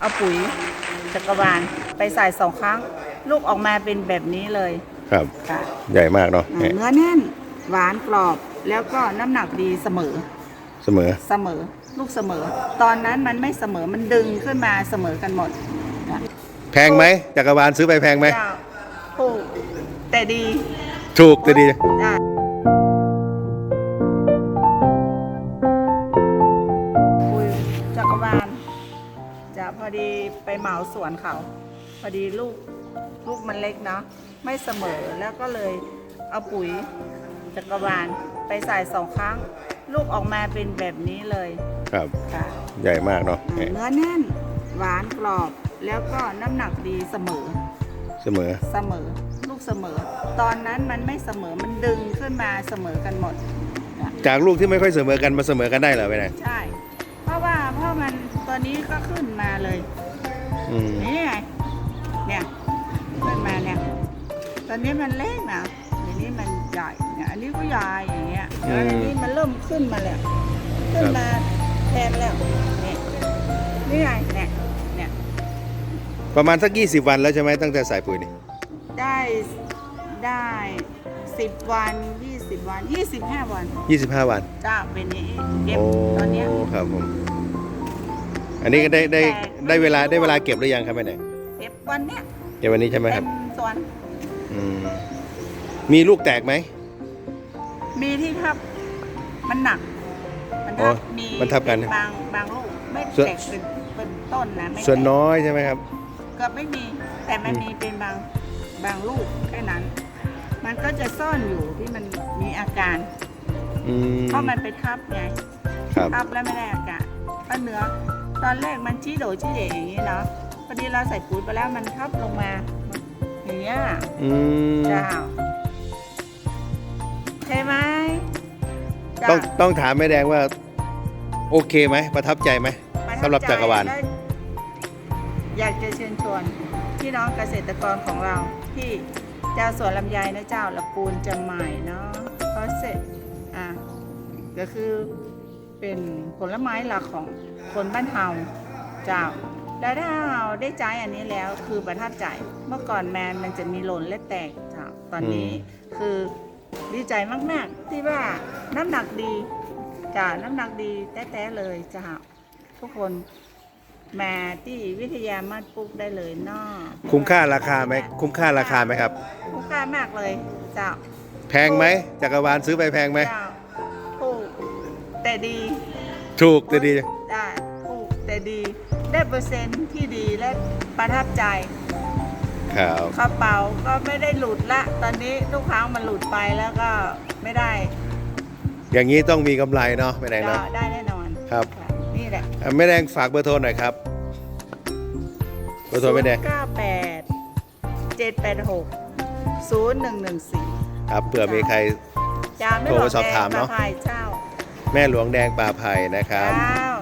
เอาปุ๋ยจักรวาลไปใส่สองครั้ง ลูกออกมาเป็นแบบนี้เลยครับ ค่ะใหญ่มากเนาะอ่าเนื้อแน่นหวานกรอบแล้วก็น้ำหนักดีเสมอเสมอเสมอลูกเสมอ ตอนนั้นมันไม่เสมอมันดึงขึ้นมาเสมอกันหมดนะแพงไหมจักรวาลซื้อไปแพงไหมเจ้าถูกแต่ดีถูกแต่ดี ได้ อดีไปเหมาสวนเขา พอดีลูกลูกมันเล็กเนาะไม่เสมอแล้วก็เลยเอาปุ๋ยจักรวาลไปใส่สองครั้ง ลูกออกมาเป็นแบบนี้เลยครับ ค่ะใหญ่มากเนาะอ่าเนื้อแน่นหวานกรอบแล้วก็น้ำหนักดีเสมอเสมอเสมอ ลูกเสมอ ตอนนั้นมันไม่เสมอมันดึงขึ้นมาเสมอกันหมดนะจากลูกที่ไม่ค่อยเสมอกันมาเสมอกันได้เหรอไปไหนใช่ เพราะว่าเพราะมันตัวนี้ก็ขึ้นมาเลยอืมนี่ไงเนี่ยขึ้นมาเนี่ยตอนนี้มันเล็กนะเดี๋ยวนี้มันใหญ่เนี่ยอันนี้ก็ใหญ่อย่างเงี้ยแล้วอันนี้มันเริ่มขึ้นมาแล้วขึ้นมาแทนแล้วเนี่ยนี่ไงเนี่ยเนี่ยประมาณสัก 20 วันแล้วใช่ไหมตั้งแต่ใส่ปุ๋ยนี่ได้ได้ สิบวันยี่สิบวันยี่สิบห้าวัน25 วันจ้าเป็นนี้เก็บโอ้ตอนเนี้ยครับผม อันนี้ก็ได้ได้แต่ได้เวลาได้เวลาเก็บหรือยังครับแม่ไหนเก็บวันเนี้ยเก็บวันนี้ใช่ไหมคเต็รับมสวนอืมมีลูกแตกไหม มีที่ทับมันหนัก มันอ๋ทัอบมีมันทับกันเป็บางบางลูกไม่ส่วน แตกเป็นเป็นต้นนะไม่ส่วนแตกน้อยใช่ไหมครับ เกือบไม่มีแต่มันอืมมีเป็นบางบางลูกแค่นั้น มันก็จะซ่อนอยู่ที่มันมีอาการ อืมเพราะมันไปทับไงครับทับแล้วไม่ได้อากาศก็เนื้อตอนแรกมันชี้โดชี้เดอย่างนี้เนาะพอดีเราใส่ปุ๋ยไปแล้วมันทับลงมา อย่างเงี้ยอืมเจ้าใช่ไหมเจ้าต้องต้องถามแม่แดงว่า โอเคไหมประทับใจไหมประทัสำหรับจักรวาล ใจแะอยากจะเชิญชวนพี่น้องเกษตรกรของเราที่ เจ้าสวนลำไยนะเจ้าละปูนจะใหม่เนาะเพราะเสร็จอะก็คือเป็นผลไม้หลักของคนบ้านเฮาเจ้าแล้วถ้าเราได้ใจอันนี้แล้วคือประทับใจเมื่อก่อนแมนมันจะมีหล่นและแตกเจ้าตอนนี้คือดีใจมากๆ ที่ว่าน้ำหนักดีจ้าน้ำหนักดีแต้ๆเลยจ้าทุกคน มาที่วิทยามาดปุ๊กได้เลยเนอคุ้มค่าราคาไหมคุ้มค่าราคาไหมครับ คุ้มค่ามากเลยเจ้าแพงไหมจักรวาลซื้อไปแพงไหมเจ้าถูกแต่ดีถูกแต่ดี ได้ถูกแต่ดี ได้เปอร์เซ็นต์ที่ดีและประทับใจครับกระเป๋าก็ไม่ได้หลุดละ ตอนนี้ทุกครั้งมันหลุดไปแล้วก็ไม่ได้อย่างนี้ต้องมีกำไรเนาะแม่แดงก็เนาะ ได้แน่นอน ครับะ นี่แหละอะแม่แดงฝากเบอร์โทรหน่อยครับ เบอร์โทรแม่แดงเก้าแปดเจ็ดแปดหกศูนย์หนึ่งหนึ่งสี่ครับเผื่อมีใคร จ้าไม่โทรบอมากสอบถามแดงเนอะปลภัยเจ้าแม่หลวงแดงป่าไผ่นะครับจ้า